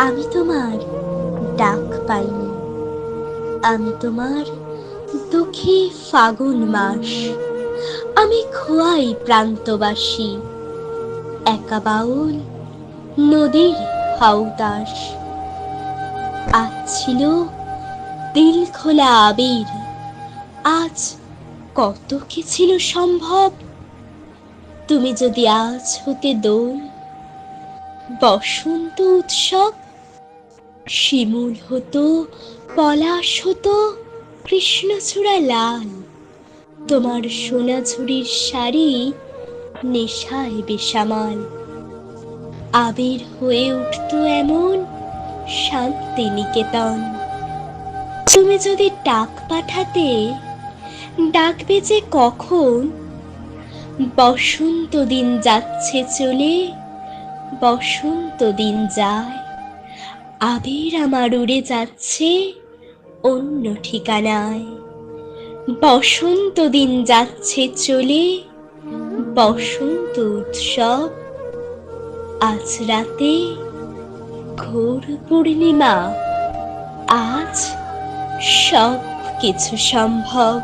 আমি তোমার ডাক পাইনি। আমি তোমার দুঃখে ফাগুন মাস। আমি খোয়াই প্রান্তবাসী। একা বাউল নদীর হাউদাস আজ ছিল দিল খোলা আবির। আজ কত কি ছিল সম্ভব? তুমি যদি আজ হতে দোল, বসন্ত উৎসব শিমুল হতো, পলাশ হতো, কৃষ্ণচূড়া লাল। তোমার সোনাঝুরির শাড়ি নেশায় বেসামাল। আবির হয়ে উঠতো এমন শান্তি নিকেতন তুমি যদি ডাক পাঠাতে, ডাকবে যে কখন? বসন্ত দিন যাচ্ছে চলে বসন্ত দিন যায়। আবির আমার উড়ে যাচ্ছে অন্য ঠিকানায়। বসন্ত দিন যাচ্ছে চলে, বসন্ত উৎসব আজ রাতে। ঘোর পূর্ণিমা, আজ সব কিছু সম্ভব।